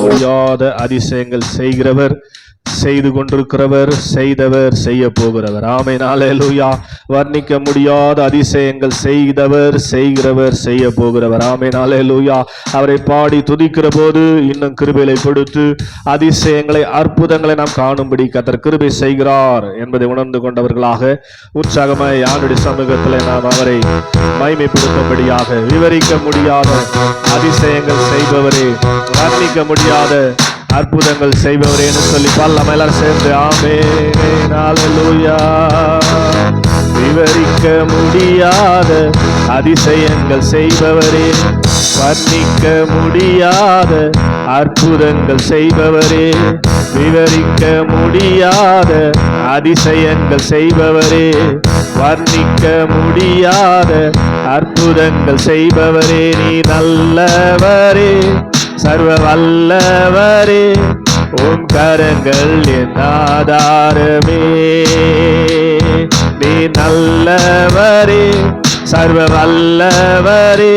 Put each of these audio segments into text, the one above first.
முடியாத அதிசயங்கள் செய்கிறவர் செய்து கொண்டிருக்கிறவர் செய்தவர் செய்ய போகிறவர் ஆமை நாளேலூயா வர்ணிக்க முடியாத அதிசயங்கள் செய்தவர் செய்கிறவர் செய்ய போகிறவர் ஆமை நாளேலூயா அவரை பாடி துதிக்கிற போது இன்னும் கிருபைகளை கொடுத்து அதிசயங்களை அற்புதங்களை நாம் காணும்படி கத்தர் கிருபை செய்கிறார் என்பதை உணர்ந்து கொண்டவர்களாக உற்சாகமாய் யாருடைய சமூகத்தில் நாம் அவரை மைமைப்படுத்தும்படியாக விவரிக்க முடியாத அதிசயங்கள் செய்பவரே வர்ணிக்க முடியாத அற்புதங்கள் செய்பவரே என்று சொல்லி பல்லம் எல்லாரும் சேர்ந்து ஆமே விவரிக்க முடியாத அதிசயங்கள் செய்பவரே. வர்ணிக்க முடியாத அற்புதங்கள் செய்பவரே. விவரிக்க முடியாத அதிசயங்கள் செய்பவரே. வர்ணிக்க முடியாத அற்புதங்கள் செய்பவரே. நீ நல்லவரே. சர்வ வல்லவரே உன் கரங்கள் என் ஆதாரமே. நீ நல்லவரே சர்வ வல்லவரே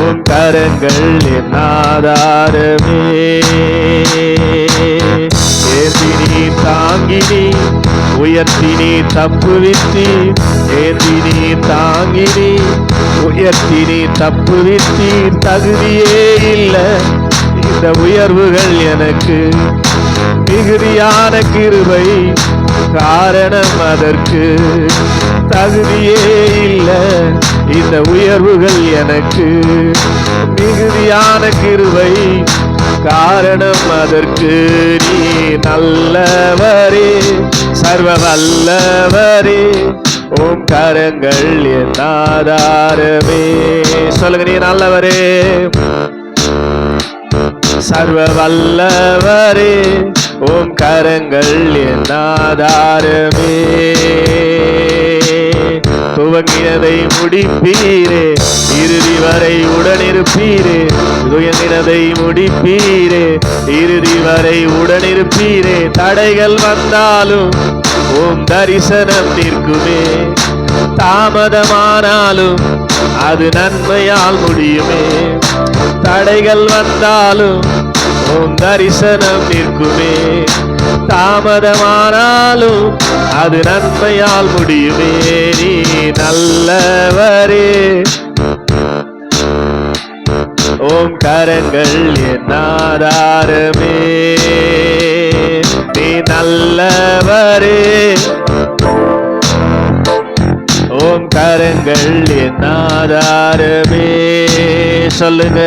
உன் கரங்கள் என் ஆதாரமே. தாங்கினி உயர்த்தி நீ தப்புவித்தி ஏந்தி நீ தாங்கி நீ உயர்த்தி நீ தப்புவித்தி தகுதியே இல்லை. இந்த உயர்வுகள் எனக்கு மிகுதியான கிருபை காரணம் அதற்கு. தகுதியே இல்லை. இந்த உயர்வுகள் எனக்கு மிகுதியான கிருபை காரணம் அதற்கு நீ நல்லவரே சர்வ வல்லவரே ஓம் கரங்கள் என் ஆதாரமே. சொல்லுங்க நீ நல்லவரே. சர்வ வல்லவரே ஓம் கரங்கள் என் ஆதாரமே. துவங்கினதை முடிப்பீரே இறுதி வரை உடனிருப்பீரே. துயங்கினதை முடிப்பீரே. இறுதி வரை உடனிருப்பீரே. தடைகள் வந்தாலும் ஓம் தரிசனம் நிற்குமே. தாமதமானாலும் அது நன்மையால் முடியுமே. தடைகள் வந்தாலும் ஓம் தரிசனம் நிற்குமே. தாமதமானாலும் அது நன்மையால் முடியுமே. நீ நல்லவரே. ஓம் கரங்கள் என் ஆதாரமே நீ நல்லவரே. ஓம் கரங்கள் என் ஆதாரமே சொல்லுங்க.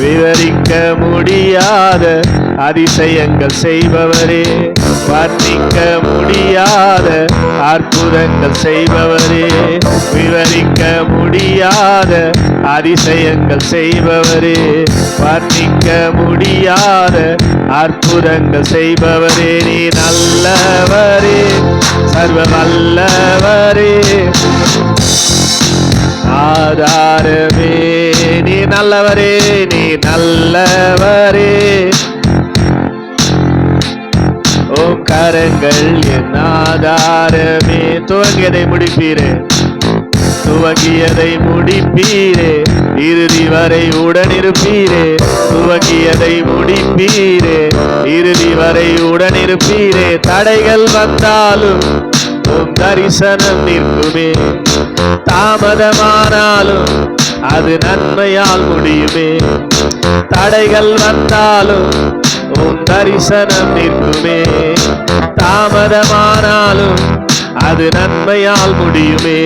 விவரிக்க முடியாத அதிசயங்கள் செய்பவரே. வர்ணிக்க முடியாத அற்புதங்கள் செய்பவரே. விவரிக்க முடியாத அதிசயங்கள் செய்பவரே. வர்ணிக்க முடியாத அற்புதங்கள் செய்பவரே. நீ நல்லவரே சர்வ வல்லவரே. ஆதாரமே நல்லவரே ஓ கரங்கள் என் ஆதாரமே. துவங்கியதை முடிப்பீரே? துவங்கியதை முடிப்பீரே. இறுதி வரை உடனிருப்பீரே. துவங்கியதை முடிப்பீரே? இறுதி வரை உடனிருப்பீரே. தடைகள் வந்தாலும் உம் தரிசனம் நிற்குமே. தாமதமானாலும் அது நன்மையால் முடியுமே. தடைகள் வந்தாலும் உன் தரிசனம் நிற்குமே. தாமதமானாலும் அது நன்மையால் முடியுமே.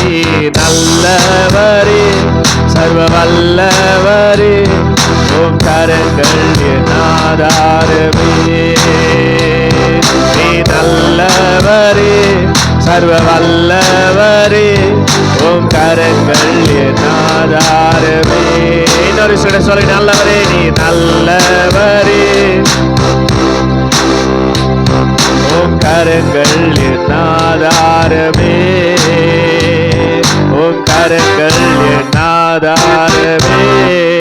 நீ நல்லவரே சர்வ வல்லவரே உன் கரங்கள் என் ஆதாரமே நீ நல்லவரே சர்வ வல்லவரே உன் கரங்கள் என் ஆதாரமே பரிசுட சொல்லி நல்லவரே நீ நல்லவரே. உம் கரங்கள் என் ஆதாரமே உம் கரங்கள் என் ஆதாரமே